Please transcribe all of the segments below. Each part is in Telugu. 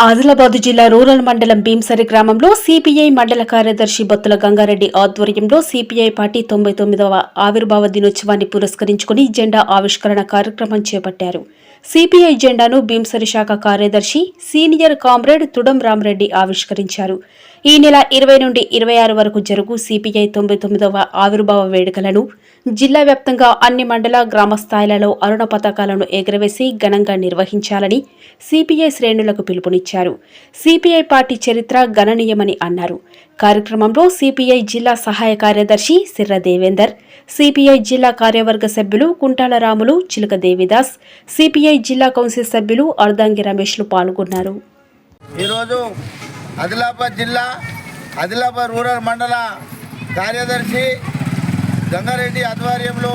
ఆదిలాబాద్ జిల్లా రూరల్ మండలం భీంసరి గ్రామంలో సిపిఐ మండల కార్యదర్శి బత్తుల గంగారెడ్డి ఆధ్వర్యంలో సిపిఐ పార్టీ తొంభై తొమ్మిదవ ఆవిర్భావ దినోత్సవాన్ని పురస్కరించుకుని జెండా ఆవిష్కరణ కార్యక్రమం చేపట్టారు. సిపిఐ జెండాను భీంసరి శాఖ కార్యదర్శి సీనియర్ కామ్రేడ్ తుడం రామరెడ్డి ఆవిష్కరించారు. ఈ నెల ఇరవై నుండి ఇరవై ఆరు వరకు జరుగు సిపిఐ తొంభై తొమ్మిదవ ఆవిర్భావ వేడుకలను జిల్లా వ్యాప్తంగా అన్ని మండల గ్రామ స్థాయిలలో అరుణ పతాకాలను ఎగరవేసి ఘనంగా నిర్వహించాలని సిపిఐ శ్రేణులకు పిలుపునిచ్చారు. సిపిఐ పార్టీ చరిత్ర గణనీయమని అన్నారు. కార్యక్రమంలో సిపిఐ జిల్లా సహాయ కార్యదర్శి సిర్ర దేవేందర్ సిపిఐ జిల్లా కార్యవర్గ సభ్యులు కుంటాల రాములు చిలక దేవిదాస్ సిపిఐ జిల్లా కౌన్సిల్ సభ్యులు అర్ధాంగి రమేష్లు పాల్గొన్నారు. ఈరోజు ఆదిలాబాద్ జిల్లా ఆదిలాబాద్ రూరల్ మండల కార్యదర్శి గంగారెడ్డి ఆధ్వర్యంలో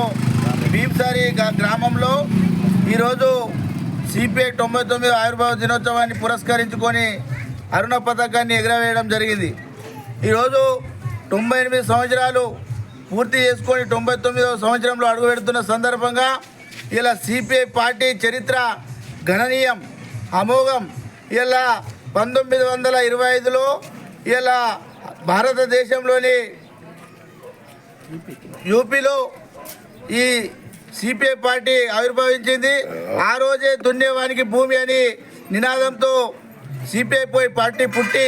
భీంసారి గ- గ్రామంలో ఈరోజు సిపిఐ తొంభై తొమ్మిది ఆవిర్భావ దినోత్సవాన్ని పురస్కరించుకొని అరుణ పథకాన్ని ఎగురవేయడం జరిగింది. ఈరోజు తొంభై ఎనిమిది సంవత్సరాలు పూర్తి చేసుకొని తొంభై తొమ్మిదవ సంవత్సరంలో అడుగుపెడుతున్న సందర్భంగా ఇలా సిపిఐ పార్టీ చరిత్ర గణనీయం అమోఘం ఇలా పంతొమ్మిది వందల ఇరవై ఐదులో ఇలా భారతదేశంలోని యూపీలో ఈ సిపిఐ పార్టీ ఆవిర్భవించింది. ఆ రోజే దున్నేవానికి భూమి అని నినాదంతో సిపిఐ పార్టీ పుట్టి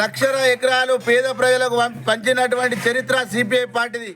లక్షల ఎకరాలు పేద ప్రజలకు పంచినటువంటి చరిత్ర సిపిఐ పార్టీది.